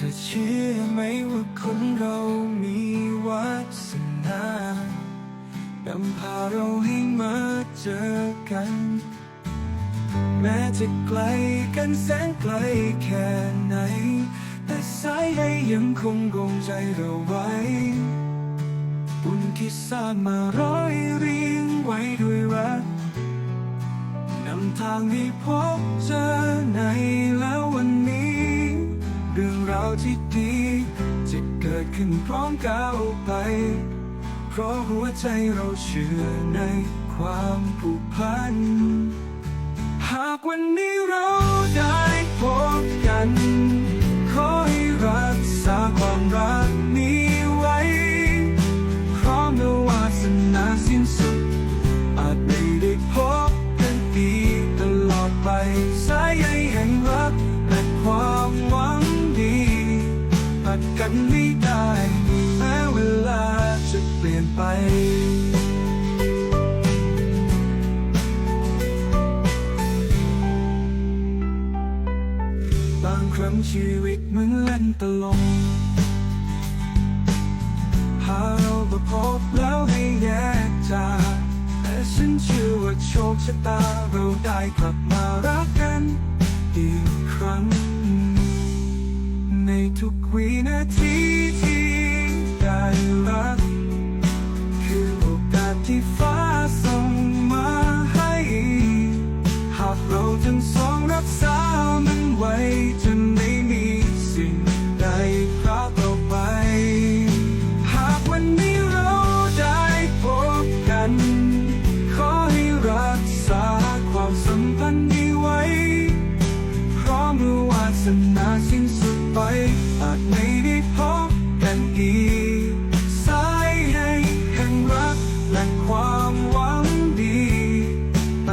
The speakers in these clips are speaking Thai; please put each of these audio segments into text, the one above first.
ธอเชื่อไหมว่าคนเรามีวาสนานำพาเราให้มาเจอกัน แม้จะไกลกันแสนไกลแค่ไหน แต่สายใยยังคงกงใจเราไว้บุญที่สร้างมาร้อยเรียงไว้ด้วยรักนำทางให้พบเจอในแล้ววันนี้ ที่ดี จะเกิดขึ้นพร้อมก้าวไป เพราะหัวใจเราเชื่อในความผูกพัน หากวันนี้เราได้พบกัน ขอให้รักษาความรักนี้ไว้เพราะเมื่อวาสนาสิ้นสุด อาจไม่ได้พบกันอีกตลอดไป ดกันไม่ได้แม้เวลาจะเปลี่ยนไปบางครั้งชีวิตเหมือนเล่นตลกหาเรามาพบแล้วให้แยกจากแต่ฉันเชื่อว่าโชคชะตาเราได้กลับมารักกันอีกครั้ง ทุกวินาที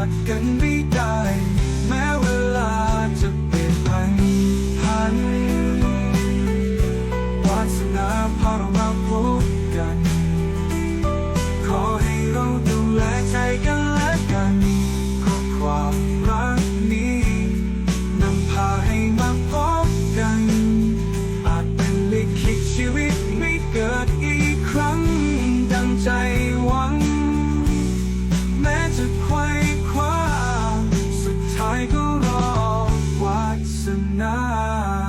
ตั tonight.